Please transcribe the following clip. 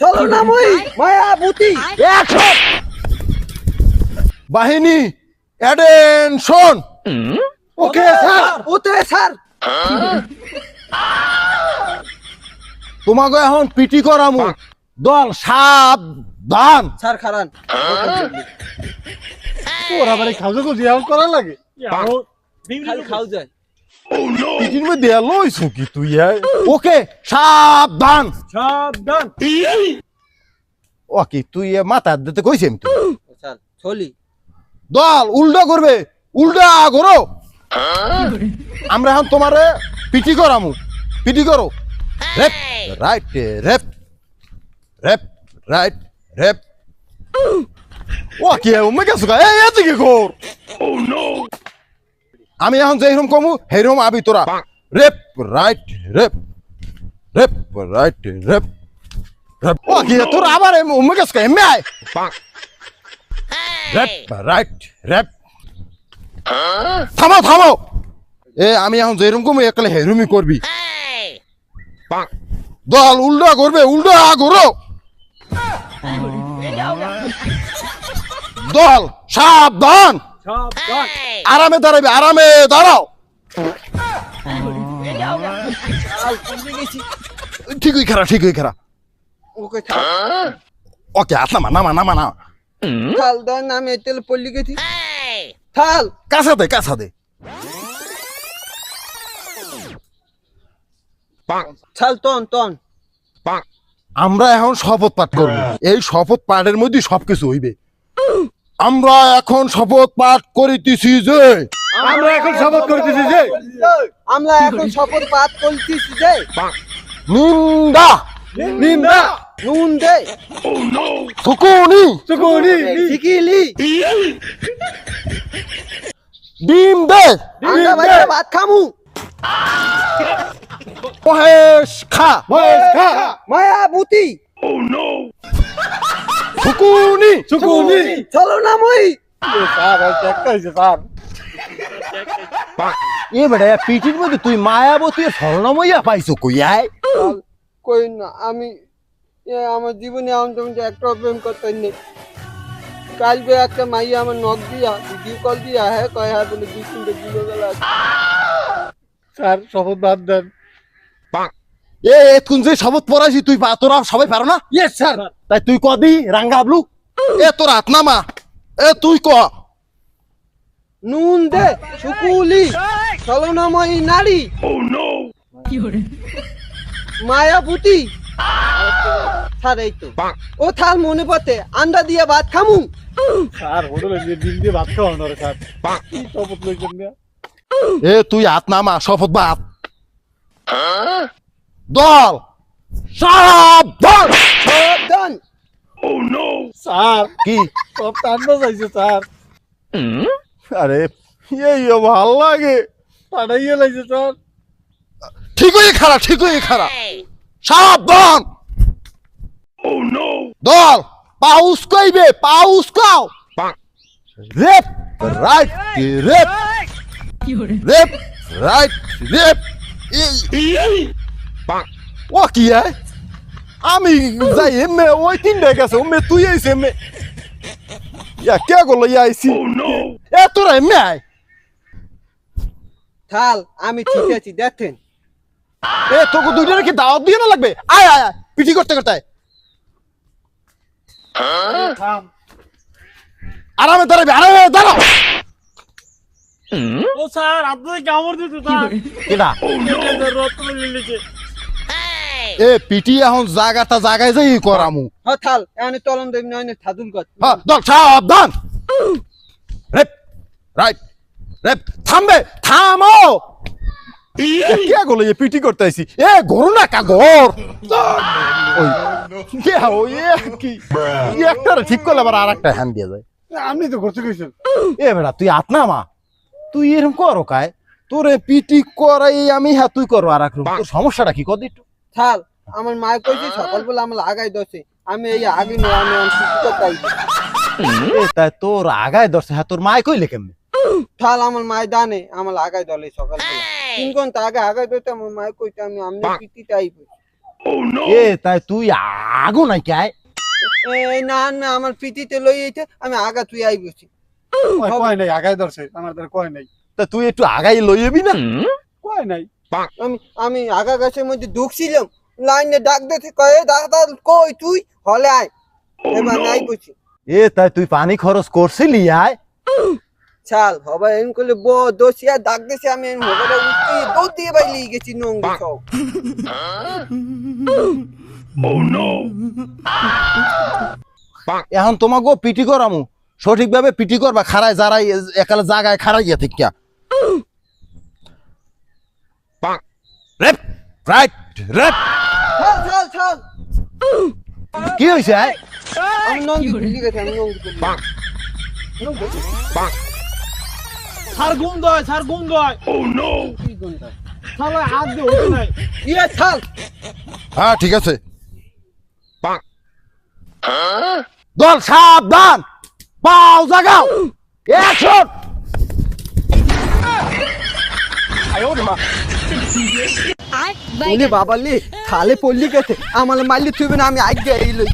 চলো না মই মায়াবতী। অ্যাকশন বাহিনী অ্যাটেনশন ওকে স্যার। ওতে স্যার। তোমাকে এখন পিটি করামু। দল সাপ সাবধান স্যার খারান। ওর এই খাওয়া করার লাগে? খালি খাও যায় মধ্যে লইছো কি তুই ওকে সাবধান সাবধান ওকে তুই এ মাথা দিতে কইছি আমি চলি দল উল্টা করবে উল্টা করো আমরা এখন তোমারে পিটি করামু পিটি করো left right left left right left ও কি উমে গেছো গা এই এদিকে কর আমি এখন যেরকম কমু হেরম আবি তোরা। Left right left left right left left. ও কি তোরা আবার উমে গেছো এমে আয়। Left right left. থামো থামো এ আমি এখন যেরকম কমু একলে হেরুমি করবি। দল উল্টা করবে উল্টা করো। দল সাবধান। আরামে দাঁড়াবে আরামে দাঁড়াও। ঠিকই খেলা ঠিকই খেলা। ওকে থাল ওকে হাত নামা নামা নামা না থাল দেন আমি তেল পড়ে গেছি। থাল। কাছা দে কাছা দে। ছাল তন তন। আমরা এখন শপথ পাঠ করব। এই শপথ পাঠের মধ্যে সবকিছু হইবে। আমরা এখন শপথ পাঠ করিতেছি যে। আমরা এখন শপথ করতেছি যে। আমরা এখন শপথ পাঠ করিতেছি যে। নিন্দা। নিন্দা। নুন দে। সুকুনি সুকুনি শিখিলি ডিম দে। আমরা বাইরে ভাত খামু। মহেশ খা। বয়স খা। মায়াবতী। সুকুনি সুকুনি চলো না মই। এ বেটা পিঠির মধ্যে তুই মায়াবতী স্বর্ণমইয়া পাইছো কইয়াই থাল, কই না আমি এ আমার জীবনে আমি তোমাকে একটা প্রেম করতে নেই কাল বে একটা মাইয়া আমার নখ দিয়া ভিডিও কল দিয়া হ্যাঁ কয় হ্যাঁ বলে দুই তিনটে দিলো গেলা স্যার শপথ বাদ দেন। এ এতক্ষণ যে শপথ পড়াইছি তুই পা তোরা সবাই পারো না? ইয়েস স্যার তাই তুই কদি রাঙ্গা আবলু? এ তোর হাত নামা। এ তুই ক। নুন দে সুকুলি চলনাময়ী নারী। মায়াবতী। স্যার এই তো। ও থাল মনে পড়তে আন্ডা দিয়ে ভাত খামু। স্যার হোটেলে ডিম দিয়ে ভাত খাওয়ানো রে স্যার। কি শপথ লইছেন এ তুই হাত নামা শপথ বাদ। দল সাবধান সাবধান স্যার কি? সব টান্না চাইছে স্যার। আরে এই ভালো লাগে। পাঠাইয়ে লাগছে স্যার। ঠিকই খারাপ ঠিকই খারাপ সাবধান দল। পাউস কইবে পাউস কাও রেপ right rape. Rape right rape. ও কি আমি যাই এমে ওই তিনটা গেছে ওমে তুই আইছে এমে। ইয়া কে গলো ইয়া আইছি এ তোরা এমে আয়। থাল আমি ঠিক আছি দেখেন। এ তোকে দুইটা কি দাওয়াত দিয়ে না লাগবে? আয় আয় আয় পিটি করতে করতে আয়। থাম আরামে দাঁড়াবে আরামে দাঁড়াও ও স্যার আপনি কামড় দিতে স্যার কেডা রত্ন লিখেছে এ পিটি এখন জায়গাটা জায়গায় যাই করামু। হ থাল এখানে তলন দেব নয় থাদুল কর। হ্যাঁ দল সাবধান। রেপ রাইট রেপ থামবে থামো। এ, কে গলো এ পিটি করতে আইছি এ গরু না কা গর ওই কে ওই কি? ই একটা ঠিক করলে আবার আর একটা হ্যান্ড দিয়ে যায়। আপনি তো করতে কইছেন এ বেড়া তুই আত না মা। তুই এরকম করো কায়। তোরে পিটি করাই আমি হ্যাঁ তুই করো আর। তোর সমস্যাটা কি? কদি একটু। থাল। আমার মা কইছে সকালবেলা আমার আগাই দছে। আমি এই আগে নয় আমি করতে আইছি। তাই তোর আগায় ধরছে হ্যাঁ তোর মায় কইলে কেমনে? থাল আমার মায় দানে আমার আগাই দলে সকালবেলা। তিন ঘণ্টা আগে আগাই দিতে আমার মায় কইতে আমি আমনে পিটি টাইপ এ তাই তুই আগো নাই কে এই না না আমার পিটিতে লই এইতে আমি আগা তুই আই বসি। কয় কয় নাই আগাই ধরছে আমার দ্বারা কয় নাই? তা তুই একটু আগাই লই যাবি না? কয় নাই? আমি আমি আগা গাছের মধ্যে ঢুকছিলাম লাইনে ডাক দিতে কয়ে ডাক্তার কই তুই? হলে আয়। এবার নাই বসি এ তাই তুই পানি খরচ করছিলি আয়। চাল হবা এম করলে ব দোষিয়া ডাক দিছে আমি এম হোটেলে উঠতে দৌড় দিয়ে বাইলি গেছি নঙ্গি সব। এখন তোমাকে পিটি করামু। সঠিকভাবে পিটি করবা খারায় যারাই একালে জায়গায় খারাই গিয়া রাইট ছাল ছাল ছাল কি হয়েছে আয়? আমি নঙ্গি ভুলে গেছি আমি নঙ্গি ভুলে গেছি। সার গুম দয় সার গুম দয় কি গুণটা? শালা হাত দিয়ে হতে নাই। ইয়ে ছাল। হ্যাঁ ঠিক আছে। দল সাবধান। পাও জাগাও। অ্যাকশন আমার মারলি তুই না আমি আগে এই লই।